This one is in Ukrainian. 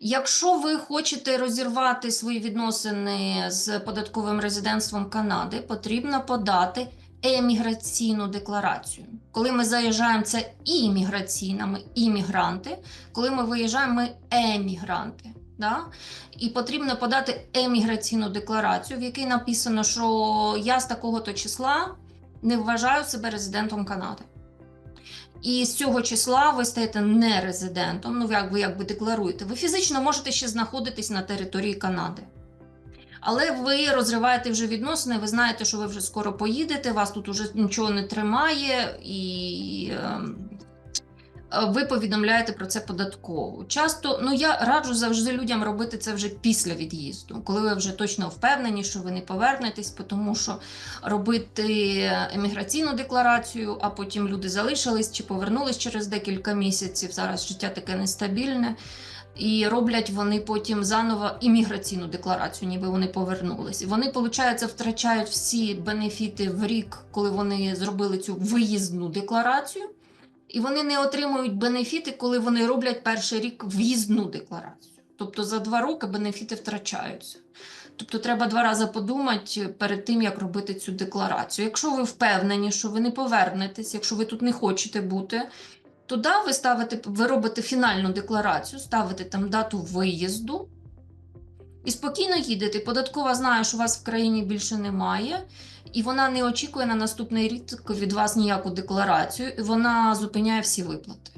Якщо ви хочете розірвати свої відносини з податковим резидентством Канади, потрібно подати еміграційну декларацію. Коли ми заїжджаємо, це і імміграційна, ми іммігранти. Коли ми виїжджаємо, ми емігранти. Да? І потрібно подати еміграційну декларацію, в якій написано, що я з такого-то числа не вважаю себе резидентом Канади. І з цього числа ви стаєте не резидентом, ну як ви якби декларуєте. Ви фізично можете ще знаходитись на території Канади. Але ви розриваєте вже відносини, ви знаєте, що ви вже скоро поїдете, вас тут вже нічого не тримає, і ем, ви повідомляєте про це податково. Часто, ну я раджу завжди людям робити це вже після від'їзду, коли ви вже точно впевнені, що ви не повернетесь, тому що робити еміграційну декларацію, а потім люди залишились чи повернулись через декілька місяців. Зараз життя таке нестабільне. І роблять вони потім заново імміграційну декларацію, ніби вони повернулись. І вони, виходить, втрачають всі бенефіти в рік, коли вони зробили цю виїзну декларацію, і вони не отримують бенефіти, коли вони роблять перший рік в'їзну декларацію. Тобто за два роки бенефіти втрачаються. Тобто треба два рази подумати перед тим, як робити цю декларацію. Якщо ви впевнені, що ви не повернетесь, якщо ви тут не хочете бути, Туди ви ставите, ви робите фінальну декларацію, ставите там дату виїзду і спокійно їдете. Податкова знає, що вас в країні більше немає, і вона не очікує на наступний рік від вас ніяку декларацію, і вона зупиняє всі виплати.